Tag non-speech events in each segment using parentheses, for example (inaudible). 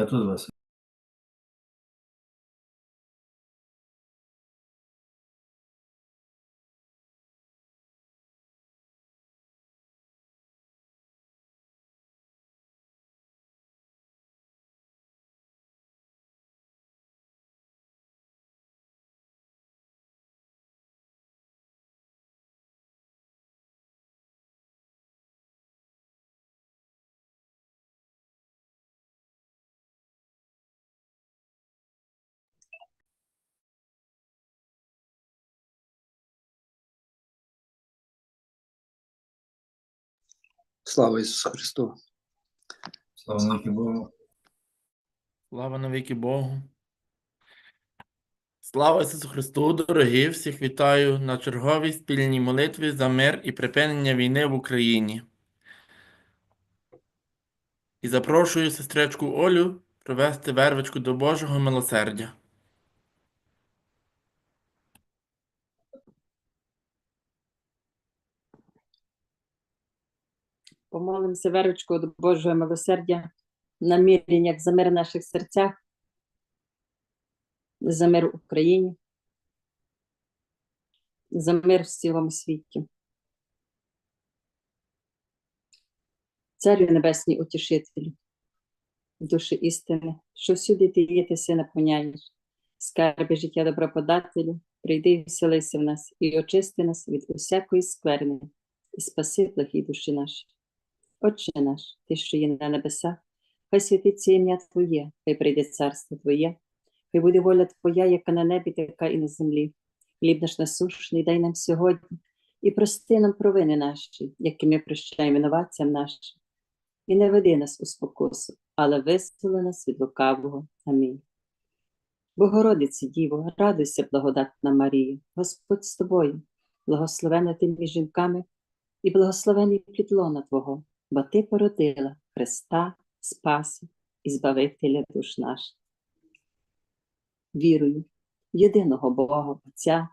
Я тут Василь. Слава Ісусу Христу! Слава навіки Богу. Слава навіки Богу. Слава Ісусу Христу, дорогі! Всіх вітаю на черговій спільній молитві за мир і припинення війни в Україні. І запрошую сестричку Олю провести вервичку до Божого милосердя. Помолимося верочку до Божого милосердя, намірень, як за мир в наших серцях, за мир в Україні, за мир в цілому світі. Царю Небесній утішителю, душі істини, що всюди ти є, ти все наповняєш, скарби життя доброподателю, прийди і вселися в нас і очисти нас від усякої скверни, і спаси благі душі наші. Отче наш, Ти, що є на небесах, хай святиться ім'я Твоє, хай прийде царство Твоє, хай буде воля Твоя, яка на небі, така і на землі. Хліб наш насушний дай нам сьогодні, і прости нам провини наші, які ми прощаємо винуватцям нашим. І не веди нас у спокусу, але визволи нас від лукавого. Амінь. Богородиці, Діво, радуйся, благодатна Марія, Господь з тобою, благословена ти між жінками, і благословений плід лона Твого, бо Ти породила Христа, Спаса і Збавителя душ наших. Вірую єдиного Бога, Отця,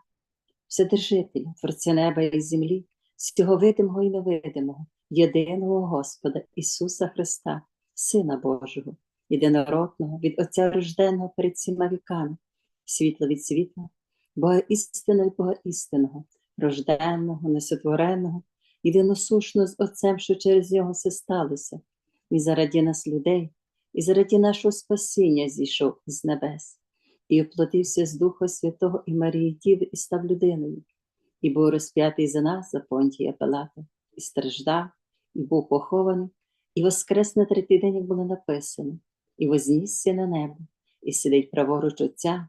Вседержителя, Творця неба і землі, всього видимого і невидимого, єдиного Господа Ісуса Христа, Сина Божого, єдинородного, від Отця рожденого перед всіма віками, світло від світла, Бога істинного від Бога істинного, рожденного, несотвореного, єдиносушно з Отцем, що через нього все сталося, і зараді нас людей, і зараді нашого спасіння зійшов із небес, і оплатився з Духа Святого і Марії Діви, і став людиною, і був розп'ятий за нас, за Понтія Пилата, і страждав, і був похований, і воскрес на третій день, як було написано, і вознісся на небо, і сидить праворуч Отця,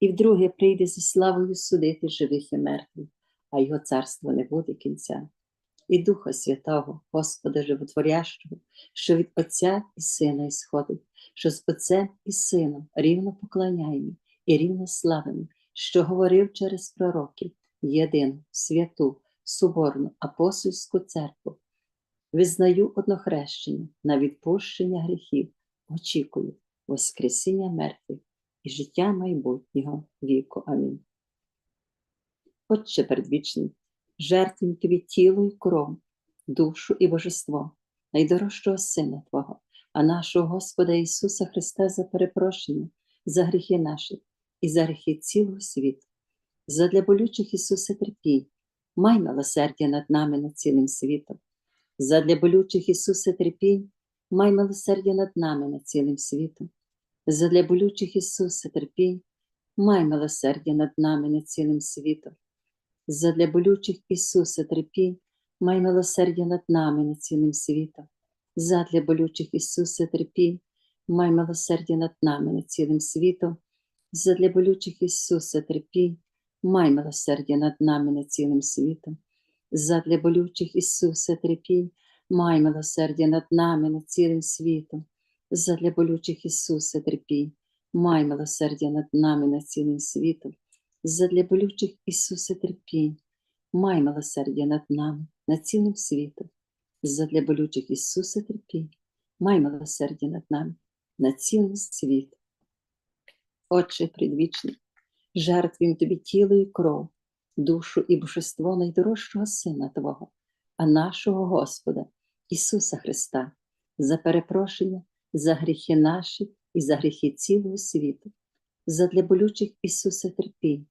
і вдруге прийде зі славою судити живих і мертвих, а його царство не буде кінця і Духа Святого, Господа Животворящого, що від Отця і Сина ісходить, що з Отцем і Сином рівно поклоняємо і рівно славимо, що говорив через пророків єдину, святу, соборну, апостольську церкву. Визнаю однохрещення на відпущення гріхів, очікую Воскресіння мертвих і життя майбутнього віку. Амінь. Отче предвічний, жертвуй тобі тіло і кров, душу і божество, найдорожчого Сина Твого, а нашого Господа Ісуса Христа за перепрошення, за гріхи наші і за гріхи цілого світу. Задля болючих Ісуса терпій, май милосердя над нами над цілим світом. Задля болючих Ісуса терпінь, май милосердя над нами над цілим світом. Задля болючих Ісуса терпінь, май милосердя над нами над цілим світом задля болючих Ісуса терпінь, май милосердя над нами над цілим світом. Задля болючих Ісуса терпінь, май милосердя над нами над цілим світом. Задля болючих Ісуса терпінь, май милосердя над нами над цілим світом. Задля болючих Ісуса терпінь, май милосердя над нами над цілим світом. Задля болючих Ісуса терпінь, май милосердя над нами над цілим світом задля болючих Ісуса терпінь, май милосердя над нами, над цілим світом, задля болючих Ісуса терпінь, май милосердя над нами, над цілим світом. Отче предвічний, жертвуємо тобі тіло і кров, душу і божество найдорожчого Сина Твого, а нашого Господа, Ісуса Христа, за перепрошення, за гріхи наші і за гріхи цілого світу, задля болючих Ісуса терпінь,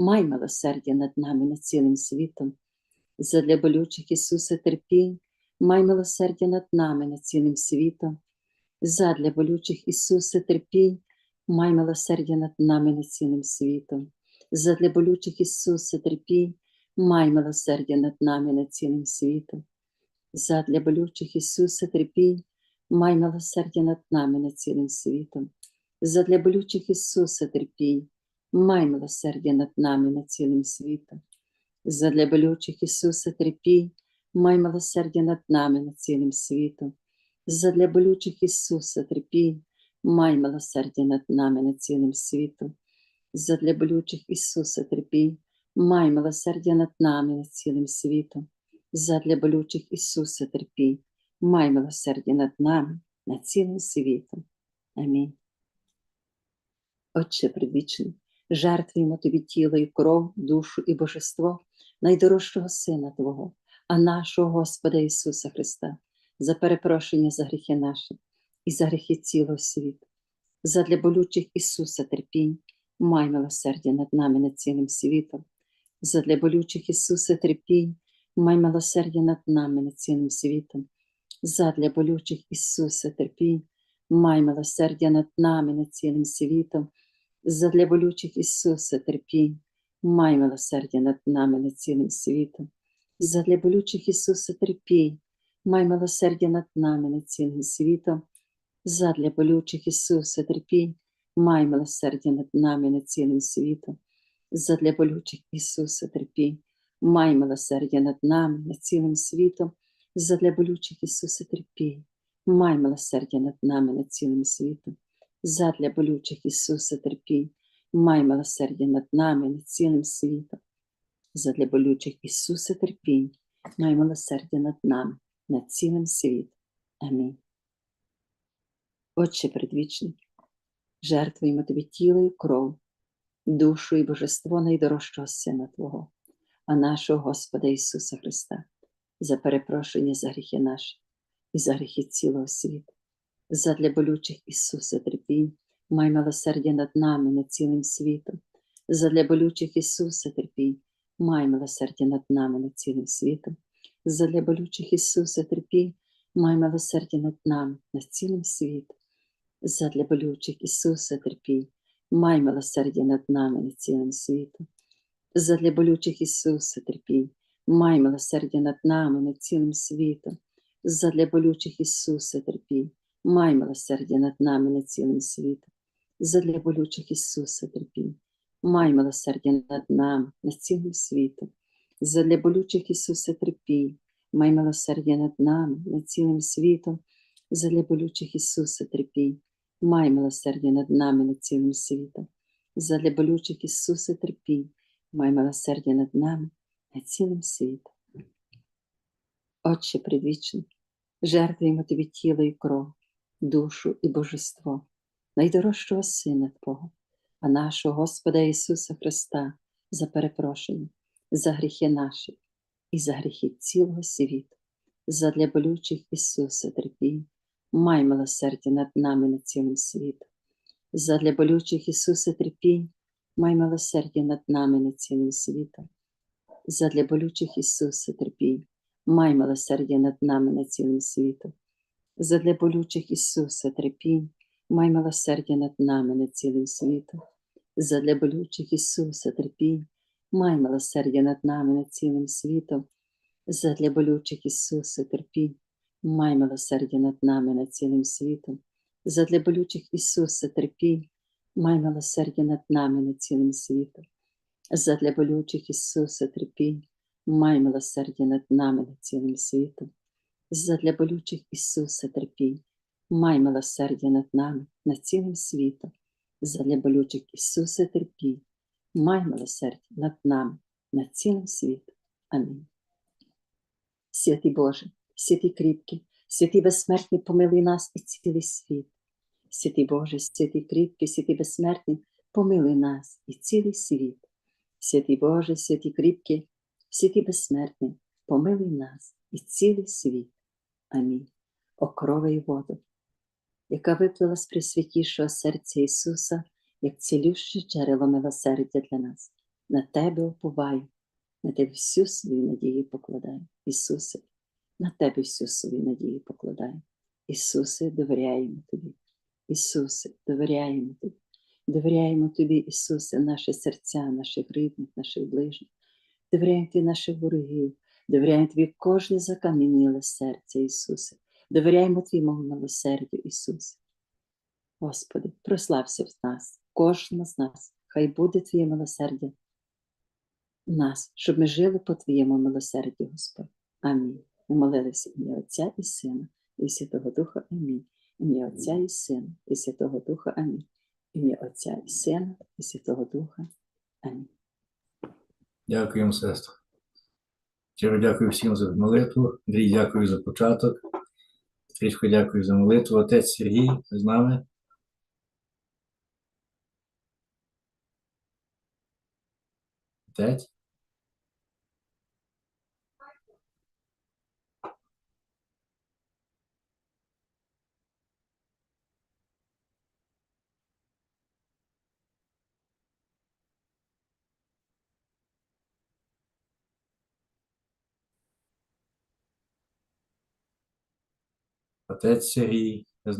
май милосердя над нами, над цілим світом, задля болючих Ісуса терпінь, май милосердя над нами, над цілим світом, задля болючих Ісуса терпінь, май милосердя над нами, над цілим світом, задля болючих Ісуса терпінь, май милосердя над нами, над цілим світом, задля болючих Ісуса терпінь, май милосердя над нами, над цілим світом, задля болючих Ісуса терпінь, май милосердя над нами, над цілим світом, задля болючих Ісуса терпінь, май милосердя над нами, над цілим світом, задля болючих Ісуса терпінь, май милосердя над нами, над цілим світом, задля болючих Ісуса терпінь, май милосердя над нами, над цілим світом, задля болючих Ісуса терпінь, май милосердя над нами, над цілим світом. Амінь. Отче предвічний, жертвуємо Тобі тіло і кров, душу і божество найдорожчого Сина Твого, а нашого Господа Ісуса Христа, за перепрошення за гріхи наші і за гріхи цілого світу, задля болючих Ісуса терпінь, май милосердя над нами, над цілим світом, задля болючих Ісуса терпінь, май милосердя над нами, над цілим світом, задля болючих Ісуса терпінь, май милосердя над нами, над цілим світом, задля болючих Ісуса терпінь, май милосердя над нами, над цілим світом, задля болючих Ісуса терпінь, май милосердя над нами, над цілим світом, задля болючих Ісуса терпінь, май милосердя над нами, над цілим світом, задля болючих Ісуса терпінь, май милосердя над нами, над цілим світом, задля болючих Ісуса терпінь, май милосердя над нами, над цілим світом, задля болючих Ісуса терпінь, май милосердя над нами, над цілим світом, задля болючих Ісуса терпінь, май милосердя над нами, над цілим світом. Амінь. Отче предвічний, жертвуємо Тобі тіло і кров, душу і божество найдорожчого Сина Твого, а нашого Господа Ісуса Христа, за перепрошення за гріхи наші і за гріхи цілого світу, задля болючих Ісуса терпінь, май милосердя над нами, над цілим світом, задля болючих Ісуса терпінь, май милосердя над нами, над цілим світом, задля болючих Ісуса терпінь, май милосердя над нами, над цілим світом, задля болючих Ісуса терпінь, май милосердя над нами, над цілим світом, задля болючих Ісуса терпінь, май милосердя над нами, над цілим світом, задля болючих Ісуса терпінь, май милосердя над нами, над цілим світом, задля болючих Ісуса терпінь, май милосердя над нами, над цілим світом, задля болючих Ісуса терпінь, май милосердя над нами, над цілим світом, задля болючих Ісуса терпінь, май милосердя над нами, над цілим світом, задля болючих Ісуса терпінь, май милосердя над нами, над цілим світом. Отче предвічний, жертвуємо Тобі тіло і кров, душу і божество, найдорожчого Сина Твого, а нашого Господа Ісуса Христа за перепрошення, за гріхи наші і за гріхи цілого світу, задля болючих Ісуса терпінь, май милосердя над нами над цілим світом, задля болючих Ісуса терпінь, май милосердя над нами над цілим світом, задля болючих Ісуса терпінь, май милосердя над нами над цілим світом, задля болючих Ісуса терпінь, май милосердя над нами над цілим світом, задля болючих Ісуса терпінь, май милосердя над нами над цілим світом, задля болючих Ісуса терпінь, май милосердя над нами над цілим світом, задля болючих Ісуса терпінь, май милосердя над нами над цілим світом, задля болючих Ісуса терпінь, май милосердя над нами над цілим світом, задля болючих Ісуса терпінь, май милосердя над нами над цілим світом, задля болючих Ісуса терпінь, май милосердя над нами над цілим світом. Амінь. Святий Боже, святий кріпкий, святий безсмертний, помилуй нас і цілий світ. Святий Боже, святий кріпкий, святий безсмертний, помилуй нас і цілий світ. Святий Боже, святий кріпкий, святий безсмертний, помилуй нас і цілий світ. Амінь. О крови і воду, яка виплила з присвятішого серця Ісуса, як цілюще джерело милосердя для нас. На Тебе уповаю, на Тебе всю свою надію покладаю. Ісусе, на Тебе всю свою надію покладаю. Ісусе, довіряємо Тобі. Ісусе, довіряємо Тобі. Довіряємо Тобі, Ісусе, наші серця, наших рідних, наших ближніх. Довіряємо Тобі наших ворогів. Довіряємо Тобі кожне закам'яніле серце, Ісусе. Довіряємо Твоєму милосердю, Ісусе. Господи, прослався в нас, кожного з нас. Хай буде Твоє милосердя в нас, щоб ми жили по Твоєму милосердю, Господь. Амінь. Ми молилися ім'я Отця і Сина, і Святого Духа. Амінь. Ім'я Отця і Сина, і Святого Духа. Амінь. Ім'я Отця і Сина, і Святого Духа. Амінь. Дякуємо, сестра. Щиро дякую всім за молитву. Андрій, дякую за початок. Трішко дякую за молитву. Отець Сергій з нами. Отець. Отець Сергій з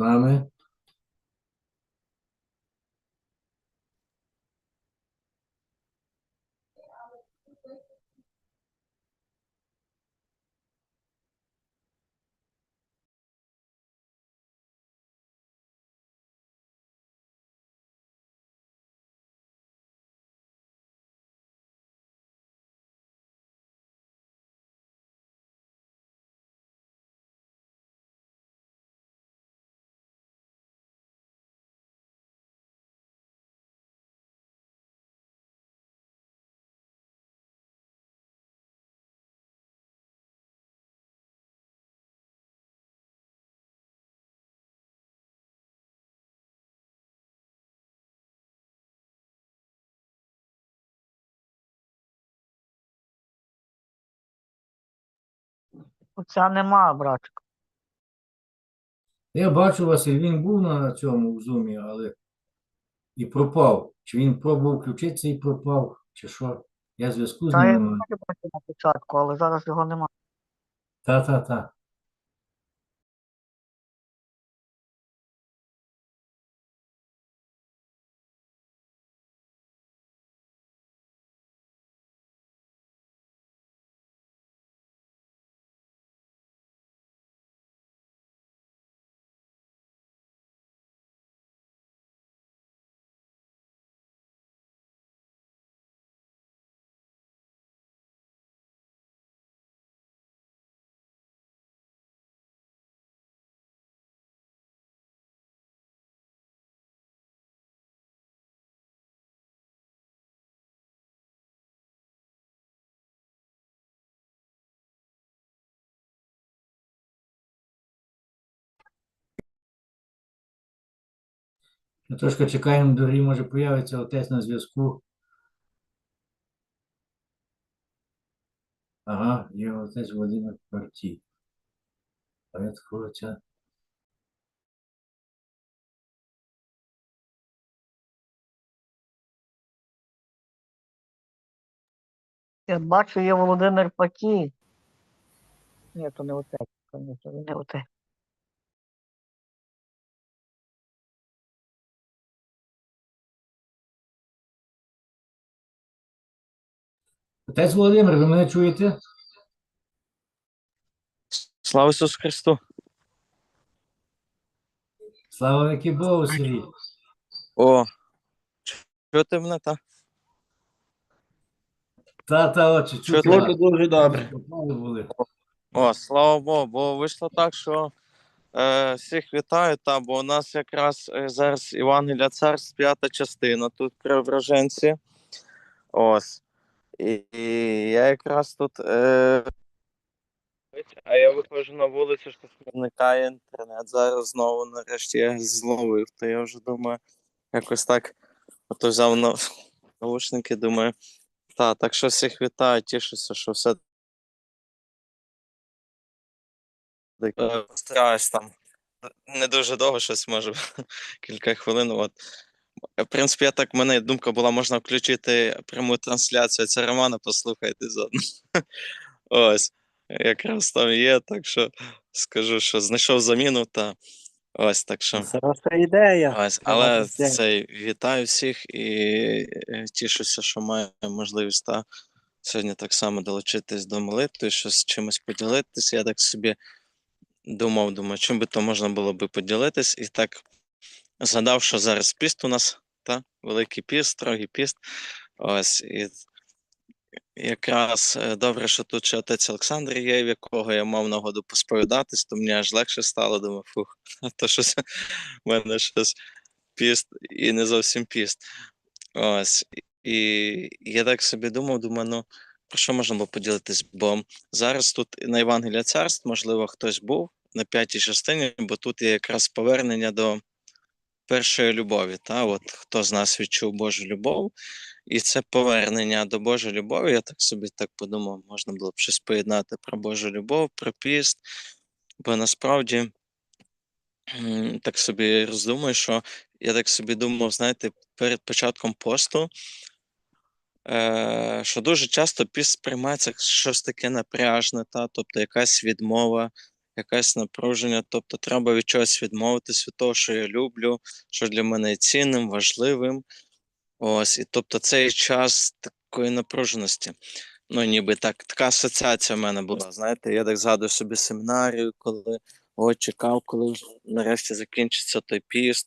Отця нема, братчику. Я бачу вас, і він був на цьому в зумі, але і пропав. Чи він пробував включитися і пропав, чи що? Я зв'язку з Та я ним. не маю. бачив на початку, але зараз його нема. Та-та-та. Ми трошки чекаємо, дорогі, може появиться отець на зв'язку. Ага, є отець Володимир Партій. Отця. Я бачу, є Володимир Пакі. Ні, то не отець, він не отець. Отець Володимир, ви мене чуєте? Слава Ісусу Христу! Слава веки Богу, Сергій. О, чути мене, та? Та-та, очі, чути. Чути? Дуже дуже добре. Були. О, слава Богу, бо вийшло так, що е, всіх вітаю, та, бо у нас якраз е, зараз Євангелія Царств, п'ята частина тут преображенці. Ось. І, я якраз тут. Е, а я виходжу на вулицю, що зникає інтернет. Зараз знову нарешті я зловив. То я вже думаю, якось так. Ото взяв на наушники, думаю. Та, так що всіх вітаю, тішуся, що все Е, стараюсь там не дуже довго, щось може (laughs) кілька хвилин. От. В принципі, я так, в мене думка була, можна включити пряму трансляцію. Це Романа, послухайте заодно. (laughs) Ось, якраз там є, так що скажу, що знайшов заміну та ось так що. Хороша ідея. Ось, але цей вітаю всіх і е, тішуся, що маю можливість та сьогодні так само долучитись до молитви, що з чимось поділитись. Я так собі думав, думаю, чим би то можна було би поділитись, і так згадав, що зараз піст у нас, та великий піст, строгий піст. Ось і якраз е, добре, що тут ще отець Олександр є, в якого я мав нагоду посповідатись, то мені аж легше стало. Думаю, фух, (laughs) а то щось в мене щось піст і не зовсім піст. Ось. І я так собі думав, думаю, ну про що можна було поділитись? Бо зараз тут на Євангелія царств, можливо, хтось був на п'ятій частині, бо тут є якраз повернення до першої любові. Та? От хто з нас відчув Божу любов, і це повернення до Божої любові. Я так собі так подумав, можна було б щось поєднати про Божу любов, про піст. Бо насправді так собі роздумую, що я так собі думав, знаєте, перед початком посту, е, що дуже часто піст сприймається щось таке напряжне, та, тобто якась відмова, якесь напруження, тобто треба від чогось відмовитись від того, що я люблю, що для мене цінним, важливим. Ось, і тобто цей час такої напруженості. Ну, ніби так, така асоціація в мене була. Знаєте, я так згадую собі семінарію, коли от чекав, коли нарешті закінчиться той піст.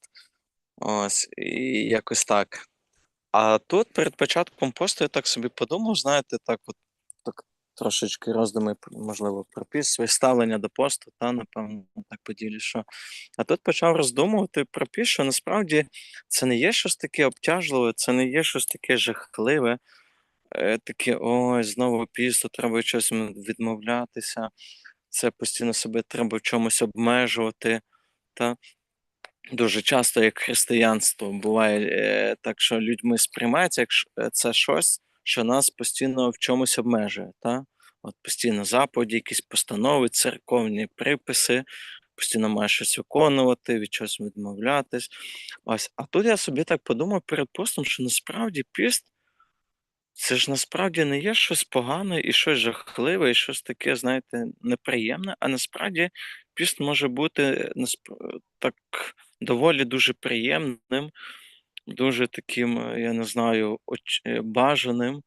Ось, і якось так. А тут перед початком посту я так собі подумав, знаєте, так от трошечки роздуми, можливо, про своє ставлення до посту, та, напевно, так поділю, що. А тут почав роздумувати про піст, що насправді це не є щось таке обтяжливе, це не є щось таке жахливе, е, таке ой, знову пісто, треба від чогось м- відмовлятися, це постійно себе треба в чомусь обмежувати. Та? Дуже часто, як християнство, буває е, так, що людьми сприймається, як е, це щось, що нас постійно в чомусь обмежує. Та? От постійно заповіді, якісь постанови, церковні приписи, постійно маєш щось виконувати, від чогось відмовлятись. Ось, а тут я собі так подумав перед постом, що насправді піст це ж насправді не є щось погане і щось жахливе, і щось таке, знаєте, неприємне, а насправді піст може бути так доволі дуже приємним, дуже таким, е, я не знаю, е, бажаним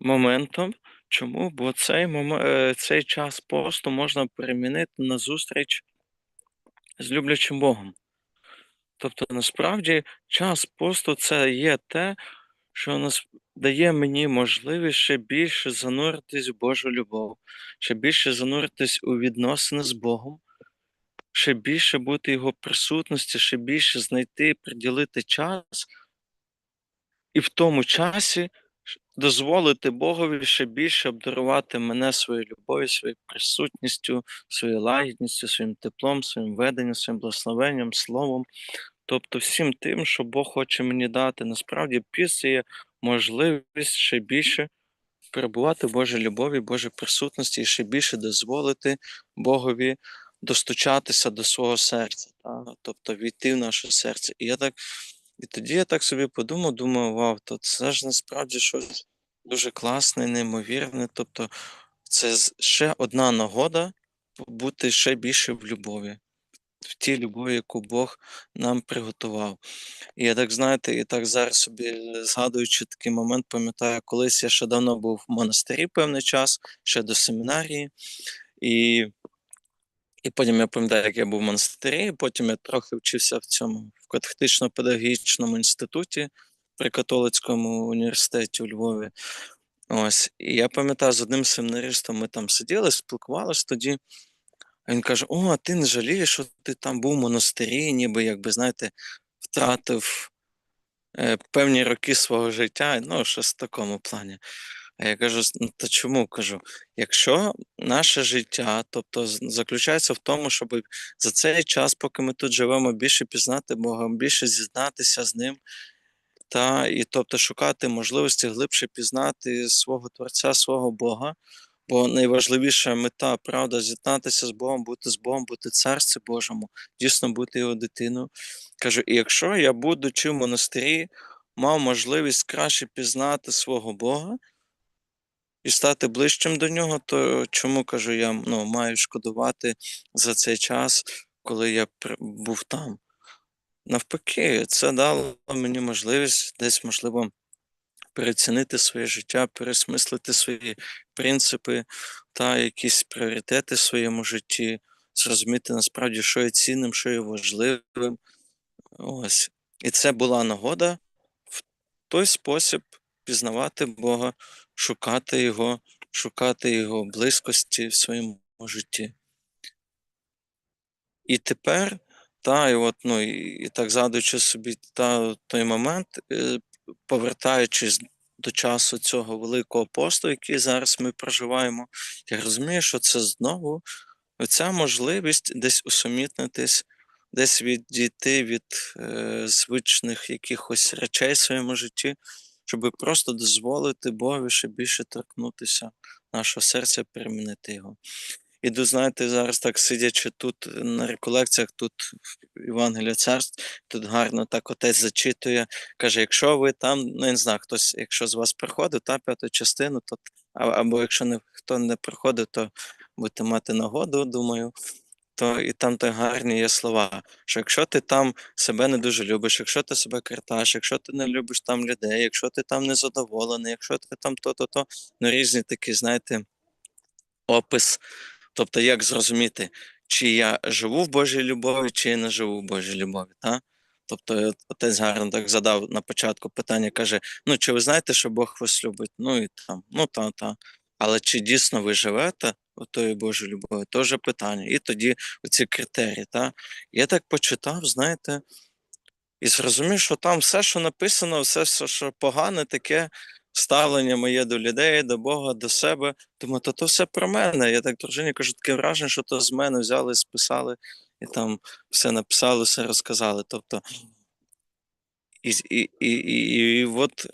моментом. Чому? Бо цей, моме- е, цей час посту можна перемінити на зустріч з люблячим Богом. Тобто, насправді, час посту це є те, що нас дає мені можливість ще більше зануритись в Божу любов, ще більше зануритись у відносини з Богом, ще більше бути Його присутності, ще більше знайти, приділити час, і в тому часі дозволити Богові ще більше обдарувати мене своєю любов'ю, своєю присутністю, своєю лагідністю, своїм теплом, своїм веденням, своїм благословенням, словом. Тобто всім тим, що Бог хоче мені дати. Насправді піс є можливість ще більше перебувати в Божій любові, Божій присутності і ще більше дозволити Богові достучатися до свого серця, та? тобто війти в наше серце. І я так, і тоді я так собі подумав, думаю, вау, то це ж насправді щось дуже класне, неймовірне. Тобто, це ще одна нагода бути ще більше в любові, в тій любові, яку Бог нам приготував. І я так, знаєте, і так зараз собі згадуючи такий момент, пам'ятаю, колись я ще давно був в монастирі певний час, ще до семінарії. І, і потім я пам'ятаю, як я був в монастирі, потім я трохи вчився в цьому в катехетично-педагогічному інституті при католицькому університеті у Львові. Ось, і я пам'ятаю, з одним семінаристом ми там сиділи, спілкувалися тоді. Він каже: О, а ти не жалієш, що ти там був в монастирі, ніби якби, знаєте, втратив е, певні роки свого життя, ну, щось в такому плані. А я кажу: ну то чому кажу? Якщо наше життя, тобто заключається в тому, щоб за цей час, поки ми тут живемо, більше пізнати Бога, більше зізнатися з ним, та і тобто шукати можливості глибше пізнати свого Творця, свого Бога. Бо найважливіша мета, правда, з'єднатися з Богом, бути з Богом, бути царстві Божому, дійсно бути його дитиною. Кажу, і якщо я, будучи в монастирі, мав можливість краще пізнати свого Бога і стати ближчим до нього, то чому кажу, я ну, маю шкодувати за цей час, коли я був там? Навпаки, це дало мені можливість десь, можливо, переоцінити своє життя, пересмислити свої принципи та якісь пріоритети в своєму житті, зрозуміти насправді, що є цінним, що є важливим. Ось. І це була нагода в той спосіб пізнавати Бога, шукати Його, шукати Його близькості в своєму житті. І тепер, та, і от, ну, і, так згадуючи собі та, той момент, е, повертаючись до часу цього великого посту, який зараз ми проживаємо, я розумію, що це знову ця можливість десь усамітнитись, десь відійти від е, звичних якихось речей в своєму житті, щоб просто дозволити Богові ще більше торкнутися нашого серця, перемінити його. І до знаєте, зараз так сидячи тут на реколекціях, тут Євангелія царств, тут гарно так отець зачитує, каже: якщо ви там, ну я не знаю, хтось, якщо з вас приходив, та п'яту частину, то або якщо не хто не приходив, то будете мати нагоду, думаю. То і там так гарні є слова, що якщо ти там себе не дуже любиш, якщо ти себе карташ, якщо ти не любиш там людей, якщо ти там незадоволений, якщо ти там то-то, то ну різні такі, знаєте, опис. Тобто, як зрозуміти, чи я живу в Божій любові, чи я не живу в Божій любові. Та? Тобто, отець гарно так задав на початку питання, каже: ну, чи ви знаєте, що Бог вас любить? Ну і там, ну та, та. Але чи дійсно ви живете у тої Божої любові? Вже питання. І тоді оці критерії. Та? Я так почитав, знаєте, і зрозумів, що там все, що написано, все, що погане, таке ставлення моє до людей, до Бога, до себе. Думаю, то то все про мене. Я так дружині кажу, таке враження, що то з мене взяли, списали і там все написали, все розказали. Тобто, і, з- і, і, і, і, от,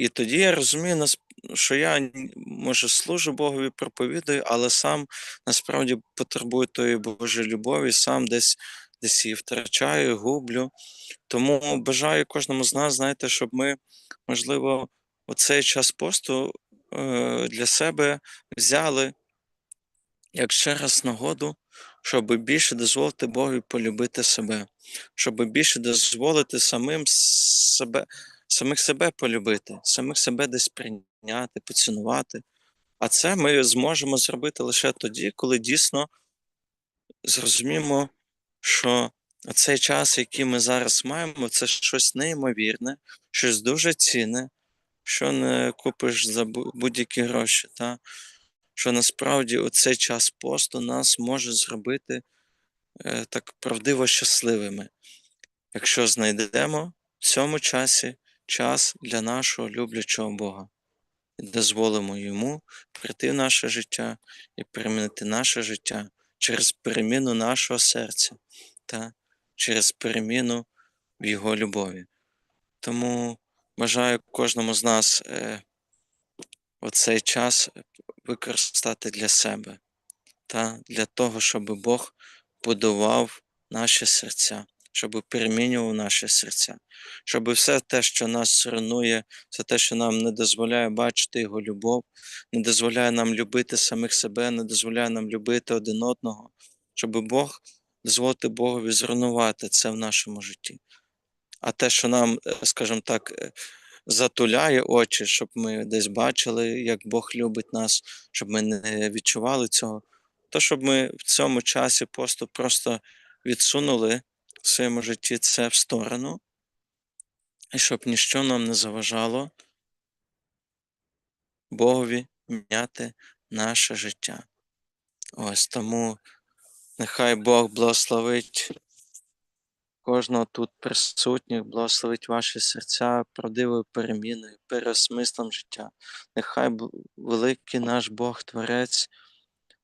і тоді я розумію, що я може служу Богові, проповідую, але сам насправді потребую тої Божої любові, сам десь, десь її втрачаю, гублю. Тому бажаю кожному з нас, знаєте, щоб ми, можливо, оцей час посту е, для себе взяли як ще раз нагоду, щоб більше дозволити Богові полюбити себе, щоб більше дозволити самим себе, самих себе полюбити, самих себе десь прийняти, поцінувати. А це ми зможемо зробити лише тоді, коли дійсно зрозуміємо, що цей час, який ми зараз маємо, це щось неймовірне, щось дуже цінне, що не купиш за будь-які гроші. Та? Що насправді оцей час посту нас може зробити е, так правдиво щасливими, якщо знайдемо в цьому часі час для нашого люблячого Бога і дозволимо йому прийти в наше життя і перемінити наше життя через переміну нашого серця та через переміну в Його любові. Тому бажаю кожному з нас е, оцей час використати для себе та для того, щоб Бог будував наші серця, щоб перемінював наші серця, щоб все те, що нас руйнує, все те, що нам не дозволяє бачити Його любов, не дозволяє нам любити самих себе, не дозволяє нам любити один одного, щоб Бог дозволити Богові зруйнувати це в нашому житті. А те, що нам, е, скажімо так, е, затуляє очі, щоб ми десь бачили, як Бог любить нас, щоб ми не відчували цього, то щоб ми в цьому часі просто, просто відсунули в своєму житті це в сторону, і щоб ніщо нам не заважало Богові міняти наше життя. Ось тому нехай Бог благословить кожного тут присутніх, благословить ваші серця правдивою переміною, переосмислом життя. Нехай великий наш Бог Творець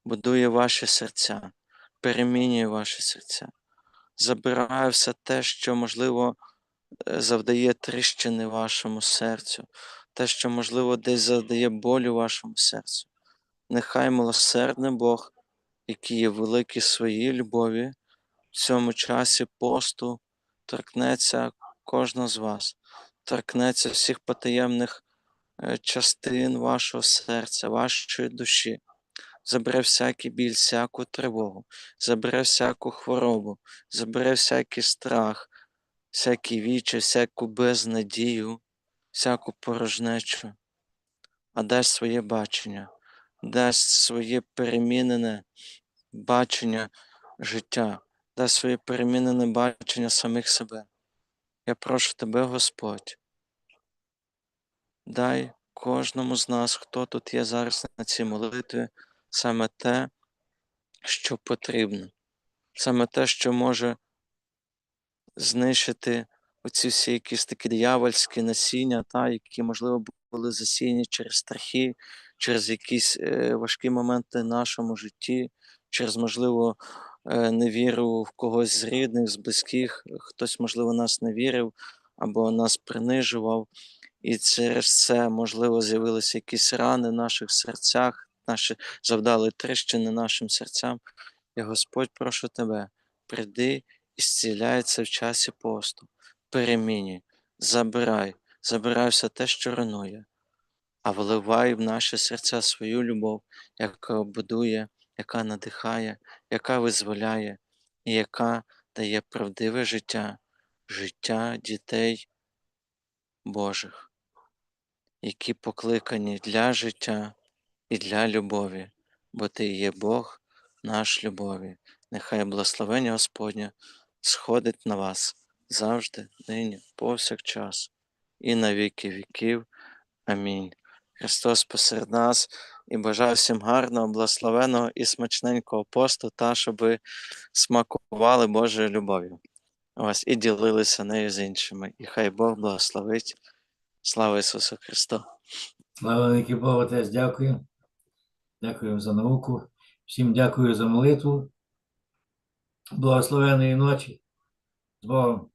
будує ваші серця, перемінює ваші серця, забирає все те, що, можливо, е, завдає тріщини вашому серцю, те, що, можливо, десь завдає болю вашому серцю. нехай милосердний Бог, який є великий своїй любові, в цьому часі посту торкнеться кожного з вас, торкнеться всіх потаємних е, частин вашого серця, вашої душі, забере всякий біль, всяку тривогу, забере всяку хворобу, забере всякий страх, всякий вічі, всяку безнадію, всяку порожнечу, а дасть своє бачення, дасть своє перемінене бачення життя, дасть своє перемінене бачення самих себе. Я прошу тебе, Господь, дай кожному з нас, хто тут є зараз на цій молитві, саме те, що потрібно, саме те, що може знищити оці всі якісь такі диявольські насіння, та, які, можливо, були засіяні через страхи, через якісь е, важкі моменти в нашому житті, через, можливо, е, невіру в когось з рідних, з близьких, хтось, можливо, нас не вірив або нас принижував. І через це, можливо, з'явилися якісь рани в наших серцях, наші завдали тріщини нашим серцям. Я Господь, прошу тебе, прийди і зціляй це в часі посту, перемінюй, забирай, забирай все те, що руйнує, а виливай в наші серця свою любов, яка будує, яка надихає, яка визволяє і яка дає правдиве життя, життя дітей Божих, які покликані для життя і для любові, бо Ти є Бог наш любові. Нехай благословення Господнє сходить на вас завжди, нині, повсякчас, і на віки віків. Амінь. Христос посеред нас і бажаю всім гарного, благословеного і смачненького посту, та щоб ви смакували Божою любов'ю. Ось і ділилися нею з іншими. І хай Бог благословить. Слава Ісусу Христу! Слава Богу, Отець, дякую. Дякую за науку. Всім дякую за молитву. Благословеної ночі. З Богом.